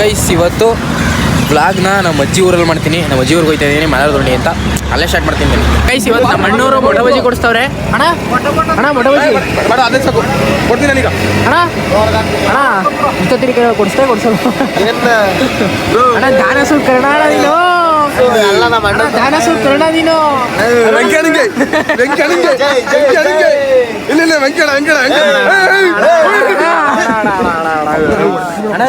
Guys ಇವತ್ತು ಬ್ಲಾಗ್ನ ನಮ್ಮ ಅಜ್ಜಿ ಊರಲ್ಲಿ ಮಾಡ್ತೀನಿ ನಮ್ಮ ಅಜ್ಜಿ ಊರಿಗೆ ಹೋಗ್ತಾ ಇದ್ದೀನಿ ಮಲಾರದೊಂಡಿ ಅಂತ ಅಲ್ಲೇ ಸ್ಟಾರ್ಟ್ ಮಾಡ್ತೀನಿ ಗೈಸ್ ಇವತ್ತು ನಮ್ಮ ಅಣ್ಣವರು ಮೊಟ್ಟೆ ಬಜ್ಜಿ ಕೊಡಿಸ್ತವ್ರೆ ಅಣ್ಣ ಅಣ್ಣ ಮೊಟ್ಟೆ ಬಜ್ಜಿ ಬೇಡ ಅದೇ ಸಾಕು ಕೊಡ್ತೀನಿ ನನಗೆ ಅಣ್ಣ ಅಣ್ಣ ಇಷ್ಟೊತ್ತಿನ ಕೈ ಕೊಡಿಸ್ತಾ ಕೊಡ್ಸೋದು ಅಣ್ಣ ದಾನ ಕರ್ಣ ಅಣ್ಣ ನೀನು ಅಣ್ಣ, ದಾನ ಸುಲ್ ಕರ್ಣ ನೀನು ವೆಂಕಣ್ಣಂಗೆ ವೆಂಕಣ್ಣಂಗೆ ವೆಂಕಣ್ಣಂಗೆ ಇಲ್ಲ ಇಲ್ಲ ವೆಂಕಣ್ಣ ವೆಂಕಣ್ಣ ಅಣ್ಣ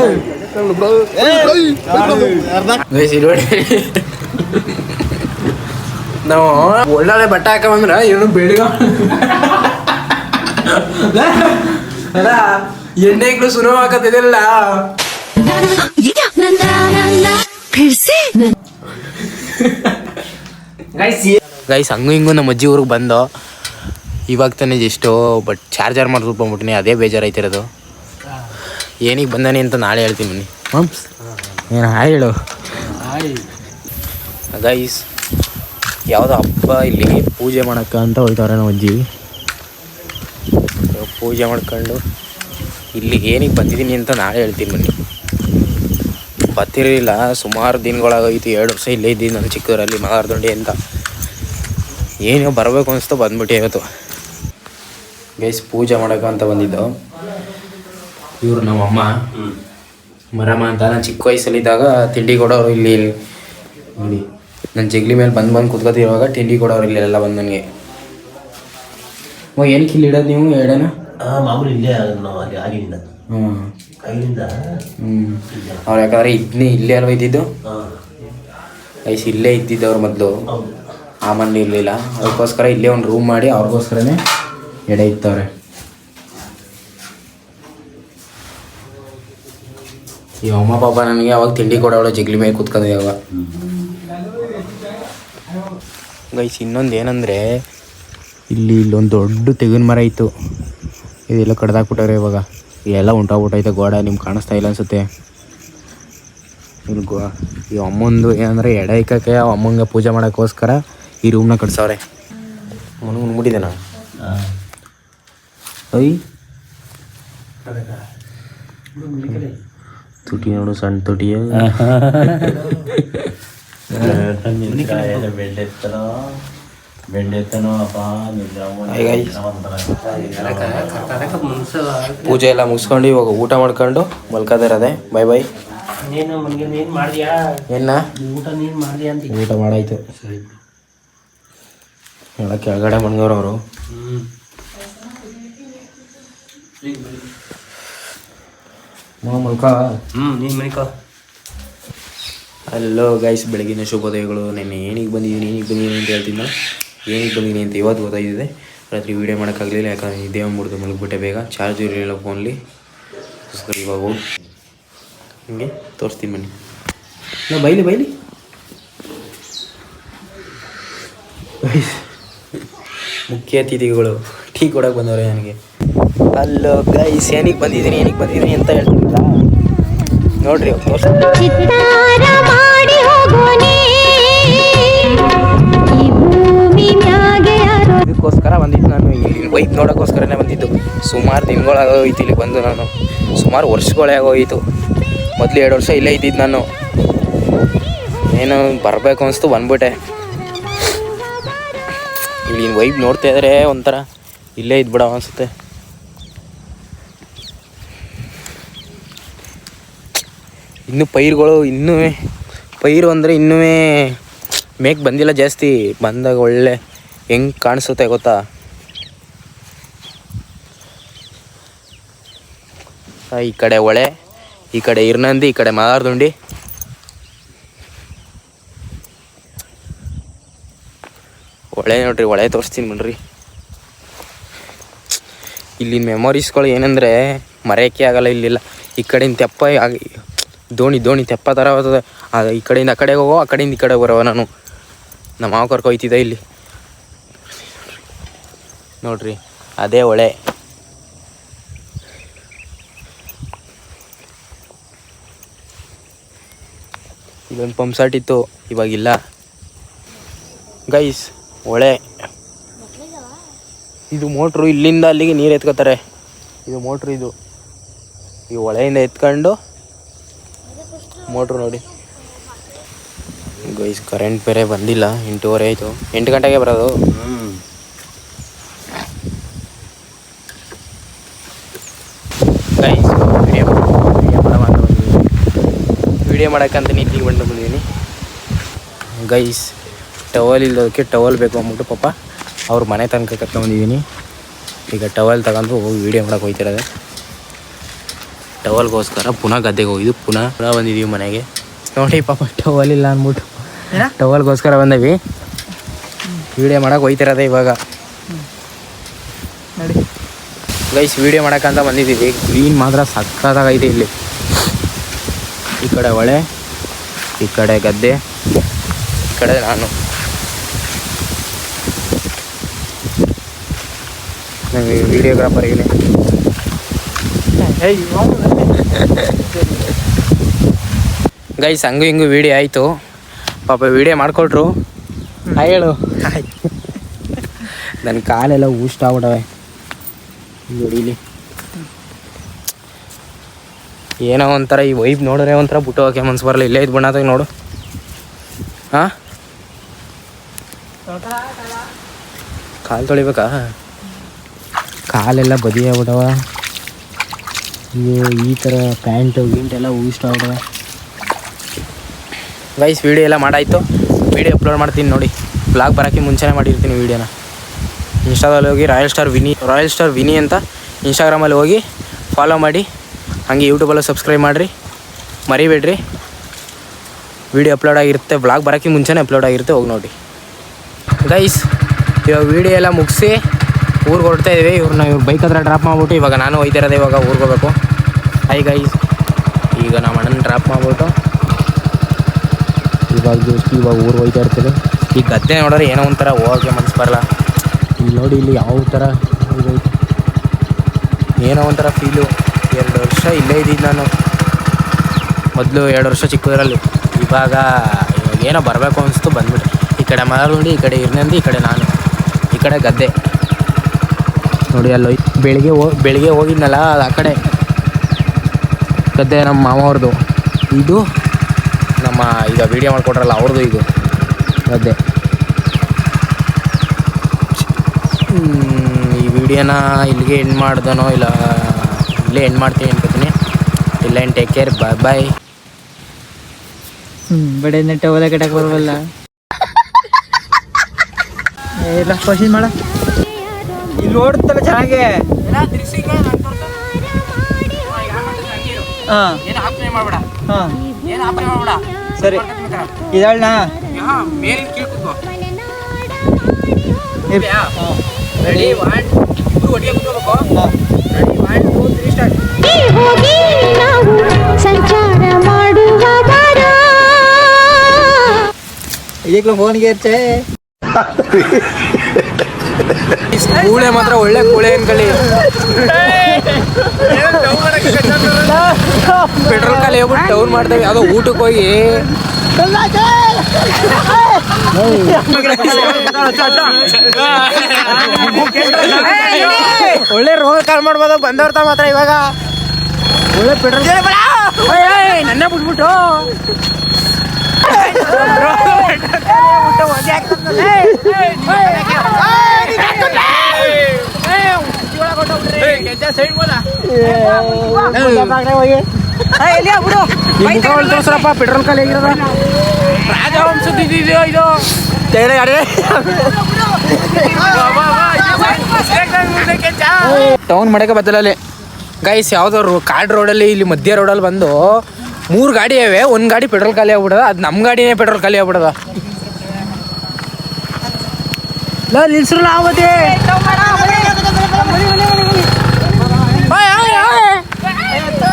ನಾವು ಒಳ್ಳೊಳ್ಳೆ ಬಟ್ಟೆ ಬಂದ್ರ ಏನು ಬೇಡ ಎಣ್ಣೆಗಳು ಸುಲಭ ಹಾಕತ್ತಿದಿಲ್ಲ ಗೈಸ್ ಹಂಗು ಹಿಂಗು ನಮ್ಮ ಅಜ್ಜಿ ಊರಿಗೆ ಬಂದು ಇವಾಗ ತಾನೇ ಜೆಷ್ಟು ಬಟ್ ಚಾರ್ಜರ್ ಮಾಡಿಸ್ಬಿಟ್ಟು ಬಂದ್ಬಿಟ್ಟಿನಿ ಅದೇ ಬೇಜಾರು ಐತಿರೋದು ಏನಿಗೆ ಬಂದಾನೆ ಅಂತ ನಾಳೆ ಹೇಳ್ತೀನಿ ಬನ್ನಿ. ಏನು ಹಾಯ್ ಹೇಳು. ಗೈಸ್ ಯಾವುದೋ ಹಬ್ಬ ಇಲ್ಲಿ ಪೂಜೆ ಮಾಡಕ್ಕ ಅಂತ ಹೋಯ್ತವ್ರೆ ನಾವು ಅಜ್ಜಿ. ಪೂಜೆ ಮಾಡ್ಕೊಂಡು ಇಲ್ಲಿ ಏನಿಗೆ ಬಂದಿದ್ದೀನಿ ಅಂತ ನಾಳೆ ಹೇಳ್ತೀನಿ ಬನ್ನಿ. ಬತ್ತಿರಲಿಲ್ಲ ಸುಮಾರು ದಿನಗಳಾಗೋಯ್ತು ಎರಡು ವರ್ಷ ಇಲ್ಲೇ ಇದ್ದೀನಿ ನಾನು ಚಿಕ್ಕದರಲ್ಲಿ ಮಗಾರ್ದೊಂಡಿ ಅಂತ. ಏನೋ ಬರಬೇಕು ಅನಿಸ್ತು ಬಂದ್ಬಿಟ್ಟು ಇವತ್ತು. ಗೈಸ್ ಪೂಜೆ ಮಾಡೋಕೆ ಅಂತ ಬಂದಿದ್ದು. ಇವರು ನಮ್ಮಮ್ಮ ಮರಮ್ಮ ಅಂತ. ನಾನು ಚಿಕ್ಕ ವಯಸ್ಸಲ್ಲಿದ್ದಾಗ ತಿಂಡಿ ಕೊಡೋರು ಇಲ್ಲಿ ನೋಡಿ ನನ್ನ ಜಗ್ಲಿ ಮೇಲೆ ಬಂದು ಬಂದು ಕುತ್ಕೋತಿರುವಾಗ ತಿಂಡಿ ಕೊಡೋರು ಇಲ್ಲಿ ಎಲ್ಲ ಬಂದು ನನಗೆ ಓ ಏನಕ್ಕೆ ಇಲ್ಲಿ ಇಡೋದು ನೀವು ಎಡನ ಆ ಮಾಮೂಲಿ ಇಲ್ಲೇ ನಾವು ಅಲ್ಲಿ ಆಗಿನಿಂದ. ಹ್ಞೂ ಅವ್ರು ಯಾಕಂದ್ರೆ ಇದನ್ನೇ ಇಲ್ಲೇ ಅಲ್ವ ಇದ್ದಿದ್ದು? ಐಸ್ ಇಲ್ಲೇ ಇದ್ದಿದ್ದು ಅವ್ರ ಮೊದಲು. ಆ ಮನೆ ಇರಲಿಲ್ಲ. ಅದಕ್ಕೋಸ್ಕರ ಇಲ್ಲೇ ಒಂದು ರೂಮ್ ಮಾಡಿ ಅವ್ರಿಗೋಸ್ಕರನೇ ಎಡೆ ಇತ್ತವ್ರೆ. ಈ ಅಮ್ಮ ಪಾಪ ನನಗೆ ಅವಾಗ ತಿಂಡಿ ಕೊಡೋಳು ಜಗ್ಲಿ ಮೇಲೆ ಕೂತ್ಕೊಂಡೆ ಅವಾಗ. ಗೈಸ್ ಇನ್ನೊಂದು ಏನಂದರೆ ಇಲ್ಲಿ ಇಲ್ಲೊಂದು ದೊಡ್ಡ ತೆಗಿನ ಮರ ಇತ್ತು. ಇದೆಲ್ಲ ಕಡ್ದಾಕ್ಬಿಟ್ಟವ್ರೆ ಇವಾಗ. ಎಲ್ಲ ಉಂಟಾಗ್ಬಿಟ್ಟೈತೆ ಗೋಡ ನಿಮ್ಗೆ ಕಾಣಿಸ್ತಾ ಇಲ್ಲ ಅನ್ಸುತ್ತೆ. ಇಲ್ಲಿ ಗೋ ಈ ಅಮ್ಮಂದು ಏನಂದರೆ ಎಡ ಇಕ್ಕಕ್ಕೆ ಅಮ್ಮಂಗೆ ಪೂಜೆ ಮಾಡೋಕ್ಕೋಸ್ಕರ ಈ ರೂಮ್ನ ಕಟ್ಸವ್ರೆ. ಮುನ್ಗೆ ಮುನ್ಬಿಟ್ಟಿದೆ ನಾ ಐ ತುಟಿ ನೋಡು ಸಣ್ಣ ತುಟಿಯ. ಪೂಜೆ ಎಲ್ಲ ಮುಗಿಸ್ಕೊಂಡು ಇವಾಗ ಊಟ ಮಾಡ್ಕೊಂಡು ಮಲ್ಕೋದಿರೋದೆ. ಬೈ ಬೈ ಏನ? ಊಟ ಮಾಡಾಯ್ತು. ಎಲ್ಲ ಕೆಳಗಡೆ ಮಣ್ಗವ್ರು ಅವರು ಮಲ್ಕ ಹ್ಞೂ ನೀನು ಹಲೋ ಗೈಸ್ ಬೆಳಗಿನ ಶುಭೋದಯಗಳು. ನೆನ್ನೆ ಏನಿಗೆ ಬಂದಿದ್ದೀನಿ ಏನಿಗೆ ಬಂದಿದ್ದೀನಿ ಅಂತ ಹೇಳ್ತಿದ್ದ ಏನಿಗೆ ಬಂದಿದ್ದೀನಿ ಅಂತ ಇವತ್ತು ಗೊತ್ತಾಗಿದೆ. ರಾತ್ರಿ ವೀಡಿಯೋ ಮಾಡೋಕ್ಕಾಗಲಿಲ್ಲ ಯಾಕಂದರೆ ಇದೇ ಮುಡ್ದು ಮಲಗಿಬಿಟ್ಟೆ ಬೇಗ. ಚಾರ್ಜ್ ಇರಲಿಲ್ಲ ಫೋನ್ಲಿ ಅದಕ್ಕೋಸ್ಕರ ಇವಾಗ ಹೋಗಿ. ಹಿಂಗೆ ತೋರಿಸ್ತೀನಿ ಬನ್ನಿ. ನಾ ಬೈಲಿ ಬೈಲಿ. ಮುಖ್ಯ ಅತಿಥಿಗಳು ಟೀ ಕೊಡೋಕೆ ಬಂದವ್ರೆ ನನಗೆ. ಅಲ್ಲೋ ಗೈಸ್ ಏನಕ್ಕೆ ಬಂದಿದ್ದೀನಿ ಏನಕ್ಕೆ ಬಂದಿದ್ದೀನಿ ಅಂತ ಹೇಳ್ತೀನಿ ನೋಡ್ರಿ ಇದಕ್ಕೋಸ್ಕರ ಬಂದಿದ್ದು ನಾನು ಇಲ್ಲಿ ವೈಪ್ ನೋಡೋಕ್ಕೋಸ್ಕರನೇ ಬಂದಿದ್ದು. ಸುಮಾರು ದಿನಗಳಾಗೋಯ್ತು ಇಲ್ಲಿ ಬಂದು ನಾನು. ಸುಮಾರು ವರ್ಷಗಳೇ ಆಗೋಯಿತು ಮೊದಲು ಎರಡು ವರ್ಷ ಇಲ್ಲೇ ಇದ್ದಿದ್ದು ನಾನು. ಏನು ಬರಬೇಕು ಅನಿಸ್ತು ಬಂದ್ಬಿಟ್ಟೆ. ಇಲ್ಲಿ ವೈಬ್ ನೋಡ್ತಾ ಇದ್ರೆ ಒಂಥರ ಇಲ್ಲೇ ಇದ್ಬಿಡ ಅನಿಸುತ್ತೆ. ಇನ್ನು ಪೈರುಗಳು ಇನ್ನೂ ಪೈರು ಅಂದರೆ ಇನ್ನೂ ಮೇಕ್ ಬಂದಿಲ್ಲ ಜಾಸ್ತಿ. ಬಂದಾಗ ಒಳ್ಳೆ ಹೆಂಗೆ ಕಾಣಿಸುತ್ತೆ ಗೊತ್ತಾ? ಈ ಕಡೆ ಹೊಳೆ ಈ ಕಡೆ ಇರ್ನಂದಿ ಈ ಕಡೆ ಮಾದಾರ್ದುಂಡಿ. ಹೊಳೆ ನೋಡ್ರಿ ಹೊಳೆ ತೋರಿಸ್ತೀನಿ ಬಿಡ್ರಿ ಇಲ್ಲಿನ ಮೆಮೊರೀಸ್ಗಳು ಏನಂದರೆ ಮರೆಯೋಕ್ಕೆ ಆಗಲ್ಲ ಇಲ್ಲಿಲ್ಲ. ಈ ಕಡೆಯಿಂದ ತೆಪ್ಪ ಆಗಿ ದೋಣಿ ದೋಣಿ ತೆಪ್ಪ ಥರ ಬರ್ತದೆ. ಅದು ಈ ಕಡೆಯಿಂದ ಆ ಕಡೆಗೆ ಹೋಗೋ, ಆ ಕಡೆಯಿಂದ ಈ ಕಡೆ ಬರೋ ನಾನು. ನಮ್ಮ ಮಾವ ಕರ್ಕೊ ಹೋಯ್ತಿದ್ದೆ ಇಲ್ಲಿ. ನೋಡ್ರಿ, ಅದೇ ಹೊಳೆ ಇದೊಂದು ಪಂಪ್ ಸೆಟ್ ಇತ್ತು, ಇವಾಗಿಲ್ಲ. ಗೈಸ್ ಹೊಳೆ ಇದು ಮೋಟ್ರು ಇಲ್ಲಿಂದ ಅಲ್ಲಿಗೆ ನೀರು ಎತ್ಕೋತಾರೆ. ಇದು ಮೋಟ್ರು ಇದು. ಈ ಹೊಳೆಯಿಂದ ಎತ್ಕೊಂಡು ಮೋಟ್ರು ನೋಡಿ. ಗೈಸ್ ಕರೆಂಟ್ ಬೇರೆ ಬಂದಿಲ್ಲ, ಎಂಟೂವರೆ ಆಯಿತು. ಎಂಟು ಗಂಟೆಗೆ ಬರೋದು? ಗೈಸ್ ವಿಡಿಯೋ ವಿಡಿಯೋ ಮಾಡೋಕ್ಕಂತ ನೀತಿಗೆ ಬಂದು ಬಂದಿದ್ದೀನಿ. ಗೈಸ್ ಟವಲ್ ಇಲ್ಲದಕ್ಕೆ ಟವಲ್ ಬೇಕು ಅಂದ್ಬಿಟ್ಟು ಪಾಪ, ಅವ್ರ ಮನೆ ತನಕ ಕರ್ಕೊಂಬಂದಿದ್ದೀನಿ ಈಗ ಟವಲ್ ತಗೊಂಡು ಹೋಗಿ ವೀಡಿಯೋ ಮಾಡೋಕೆ ಹೋಗ್ತಿರೋದೆ. ಟವಲ್ಗೋಸ್ಕರ ಪುನಃ ಗದ್ದೆಗೆ ಹೋಗಿದ್ವಿ ಪುನಃ ಪುನಃ ಬಂದಿದ್ದೀವಿ ಮನೆಗೆ. ನೋಡಿ ಪಾಪ ಟವಲ್ ಇಲ್ಲ ಅಂದ್ಬಿಟ್ಟು ಟವಲ್ಗೋಸ್ಕರ ಬಂದವಿ. ವೀಡಿಯೋ ಮಾಡೋಕೆ ಹೋಯ್ತಿರದ ಇವಾಗ. ಗೈಸ್ ವೀಡಿಯೋ ಮಾಡೋಕ್ಕಂತ ಬಂದಿದ್ದೀವಿ. ಗ್ರೀನ್ ಮಾತ್ರ ಸಕ್ಕತ್ತಾಗೈತೆ ಇಲ್ಲಿ. ಈ ಕಡೆ ಹೊಳೆ ಈ ಕಡೆ ಗದ್ದೆ ಈ ಕಡೆ ನಾನು. ನಮಗೆ ವಿಡಿಯೋಗ್ರಾಫರ್ ಇಲ್ಲಿ ಗೈಸ್ ಹಂಗು ಹಿಂಗು ವಿಡಿಯೋ ಆಯಿತು. ಪಾಪ ವಿಡಿಯೋ ಮಾಡಿಕೊಟ್ರು. ಹೇಳು. ನನ್ನ ಕಾಲೆಲ್ಲ ಊಷ್ಟ ಆಗ್ಬಿಟ್ಟವೆ. ನೋಡಿ ಇಲ್ಲಿ ಏನೋ ಒಂಥರ ಈ ವೈಬ್ ನೋಡಿದ್ರೆ ಒಂಥರ ಬಿಟ್ಟು ಹೋಗಕ್ಕೆ ಮನ್ಸು ಬರಲ್ಲ. ಇಲ್ಲೇ ಇದ್ ಬಣ್ಣದಾಗ ನೋಡು. ಹಾಂ? ಕಾಲು ತೊಳಿಬೇಕಾ? ಕಾಲೆಲ್ಲ ಬದಿ ಅಯ್ಯೋ ಈ ಥರ ಪ್ಯಾಂಟು, ಗಿಂಟ್ ಎಲ್ಲ ಇಷ್ಟ ಆಗ್ಬಿಟ್ಟವ ಗೈಸ್ ವೀಡಿಯೋ ಎಲ್ಲ ಮಾಡಾಯಿತು. ವೀಡಿಯೋ ಅಪ್ಲೋಡ್ ಮಾಡ್ತೀನಿ ನೋಡಿ. ಬ್ಲಾಗ್ ಬರೋಕ್ಕೆ ಮುಂಚೆನೇ ಮಾಡಿರ್ತೀನಿ ವೀಡಿಯೋನ ಇನ್ಸ್ಟಾದಲ್ಲಿ ಹೋಗಿ royal star Vini royal star Vini ಅಂತ ಇನ್ಸ್ಟಾಗ್ರಾಮಲ್ಲಿ ಹೋಗಿ ಫಾಲೋ ಮಾಡಿ. ಹಾಗೆ ಯೂಟ್ಯೂಬಲ್ಲೂ ಸಬ್ಸ್ಕ್ರೈಬ್ ಮಾಡಿರಿ. ಮರಿಬೇಡ್ರಿ. ವೀಡಿಯೋ ಅಪ್ಲೋಡ್ ಆಗಿರುತ್ತೆ. ಬ್ಲಾಗ್ ಬರೋಕ್ಕೆ ಮುಂಚೆನೇ ಅಪ್ಲೋಡ್ ಆಗಿರುತ್ತೆ. ಹೋಗಿ ನೋಡಿ. ಗೈಸ್ ಇವಾಗ ವೀಡಿಯೋ ಎಲ್ಲ ಮುಗಿಸಿ ಊರಿಗೆ ಹೊರಡ್ತಾ ಇದ್ದೀವಿ ಇವ್ರನ್ನ ಇವ್ರು ಬೈಕ್ ಹತ್ರ ಡ್ರಾಪ್ ಮಾಡ್ಬಿಟ್ಟು ಇವಾಗ ನಾನು ಹೋಗ್ತಿರೋದೆ ಇವಾಗ ಊರಿಗೆ ಹೋಗ್ಬೇಕು. ಹೈ ಗೈಸ್ ಈಗ ನಮ್ಮ ಅಣ್ಣನ ಡ್ರಾಪ್ ಮಾಡ್ಬಿಟ್ಟು ಇವಾಗ ಜಸ್ಟ್ ಇವಾಗ ಊರಿಗೆ ಹೋಗ್ತಾ ಇರ್ತೀವಿ ಈ ಗದ್ದೆ ನೋಡಿದ್ರೆ ಏನೋ ಒಂಥರ ಹೋಗೋಕ್ಕೆ ಮನ್ಸು ಬರಲ್ಲ. ಇಲ್ಲಿ ನೋಡಿ ಇಲ್ಲಿ ಯಾವ ಥರ ಏನೋ ಒಂಥರ ಫೀಲು ಎರಡು ವರ್ಷ ಇಲ್ಲೇ ಇದ್ದಿದ್ದು ನಾನು. ಮೊದಲು ಎರಡು ವರ್ಷ ಚಿಕ್ಕದ್ರಲ್ಲಿ. ಇವಾಗ ಇವಾಗ ಏನೋ ಬರಬೇಕು ಅನಿಸ್ತು ಬಂದ್ಬಿಟ್ಟೆ ಈ ಕಡೆ ಮರಳುಂಡಿ ಈ ಕಡೆ ಇರ್ನಂದಿ ಈ ಕಡೆ ನಾನು. ಈ ಕಡೆ ಗದ್ದೆ. ನೋಡಿ, ಅಲ್ಲೋ ಬೆಳಿಗ್ಗೆ ಹೋ, ಬೆಳಿಗ್ಗೆ ಹೋಗಿದ್ನಲ್ಲ ಆ ಕಡೆ. ಗದ್ದೆ ನಮ್ಮ ಮಾಮವ್ರದ್ದು ಇದು ನಮ್ಮ ಈಗ ವೀಡಿಯೋ ಮಾಡಿಕೊಟ್ರಲ್ಲ, ಅವ್ರದ್ದು ಇದು. ಗದ್ದೆ. ಈ ವಿಡಿಯೋನ ಇಲ್ಲಿಗೆ ಎಂಡ್ ಮಾಡ್ದನೋ ಇಲ್ಲ, ಇಲ್ಲೇ ಎಂಡ್ ಮಾಡ್ತೀನಿ ಅನ್ಕೋತೀನಿ. ಇಲ್ಲ ಏನು ಟೇಕ್ ಕೇರ್ ಬಾಯ್ ಬಾಯ್ ಬಡೆ ನೆಟ್ಟ ಹೊಲ ಕಟ್ಟಕ್ಕೆ ಇಲ್ಲ, ಕ್ವಶನ್ ಮಾಡ. ಇಲ್ಲಿ ಓಡುತ್ತಲ್ಲ ಚೆನ್ನಾಗೆ? ಹಾ. ಹಾ. ಸರಿ. ಇದಳ್ನ? ರೆಡಿ ಒನ್ ಇಬ್ರು ಒಟ್ಟಿಗೆ ಕೂತ್ಕೋಬೇಕು. Ready one two three start ಹೋಗಿ ನಾವು ಸಂಚಾರ ಮಾಡುವ ಬಾರ ಈಗಲೂ ಫೋನ್ಗೆ ಇರ್ಚೆ ಕೂಳೆ ಮಾತ್ರ ಒಳ್ಳೆ ಕೂಳೆ ಅನ್ಕೊಳ್ಳಿ ಪೆಟ್ರೋಲ್ ಖಾಲಿ ಹೋಗ್ಬಿಟ್ಟು ಟೌನ್ ಮಾಡ್ತೇವೆ ಅದು ಊಟಕ್ಕೆ ಹೋಗಿ ಒಳ್ಳೆ ರೋಲ್ ಕಾಲ್ ಮಾಡ್ಬೋದು ಬಂದವ್ರ ಮಾತ್ರ ಇವಾಗ ಒಳ್ಳೆ ಪೆಟ್ರೋಲ್ ನನ್ನ ಬಿಟ್ಬಿಟ್ಟು ಪೆಟ್ರೋಲ್ ಖಾಲಿ ಆಗಿರೋದ ರಾಜವಂಶದಿದೆಯೋ ಇದು ತೈಲ ಗಾಡಿ ಟೌನ್ ಮಾಡಕ್ಕೆ ಬದಲಲ್ಲಿ ಗೈಸ್ ಯಾವ್ದಾದ್ರು ಕಾಡ್ ರೋಡಲ್ಲಿ ಇಲ್ಲಿ ಮಧ್ಯ ರೋಡಲ್ಲಿ ಬಂದು ಮೂರು ಗಾಡಿ ಇವೆ ಒಂದು ಗಾಡಿ ಪೆಟ್ರೋಲ್ ಖಾಲಿ ಆಗ್ಬಿಡದ ಅದು ನಮ್ಮ ಗಾಡಿನೇ ಪೆಟ್ರೋಲ್ ಖಾಲಿ ಆಗ್ಬಿಡದ ನಿಲ್ಸ್ರು ನಿಲ್ಸ್ರಲ್ಲ ಆವತ್ತೆ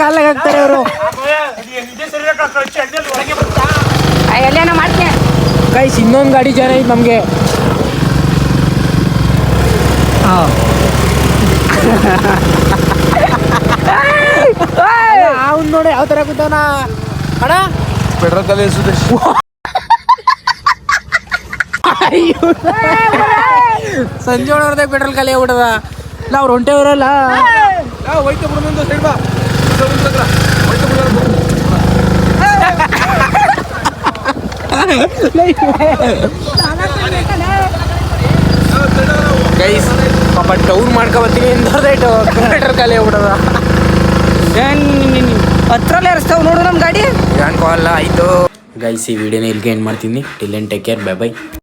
ಕಾಲಾಗ ಹಾಕ್ತಾರೆ ಅವರು. ಎಲ್ಲೇನೋ ಮಾಡ್ತೀನಿ ಗೈಸ್ ಇನ್ನೊಂದು ಗಾಡಿ ಜನ ಐತೆ ನಮಗೆ. ಹಾಂ ಅವ್ನು ನೋಡಿ ಯಾವ ಥರ ಕೂತವನ. ಅಣ್ಣ? ಪೆಟ್ರೋಲ್ ಸುದೇಶ್. ಸಂಜೆ ಒಳಗಡೆ ಪೆಟ್ರೋಲ್ ಖಾಲಿ ಆಗ್ಬಿಟ್ಟದ ನಾವ್ ಹೊಂಟೆವ್ರಲ್ಲ ಹೋಯ್ತು ಬಿಡು ಸೈಡ್ ಬಾ ಗೈಸ್ ಪಾಪ ಟೌನ್ ಮಾಡ್ಕೊ ಬರ್ತೀನಿ ಎಂದರ್ದೈಟು ಪೆಟ್ರೋಲ್ ಖಾಲಿ ಆಗ್ಬಿಟ್ಟದ. ಹತ್ರಲ್ಲೇ ಹರಿಸ್ತಾವ್ ನೋಡು ನಮ್ಮ ಗಾಡಿ. ಅಲ್ಲ ಆಯಿತು. ಗೈಸ್ ಈ ವಿಡಿಯೋನ ಇಲ್ಲಿಗೆ ಏನು ಮಾಡ್ತೀನಿ. Till and take care bye bye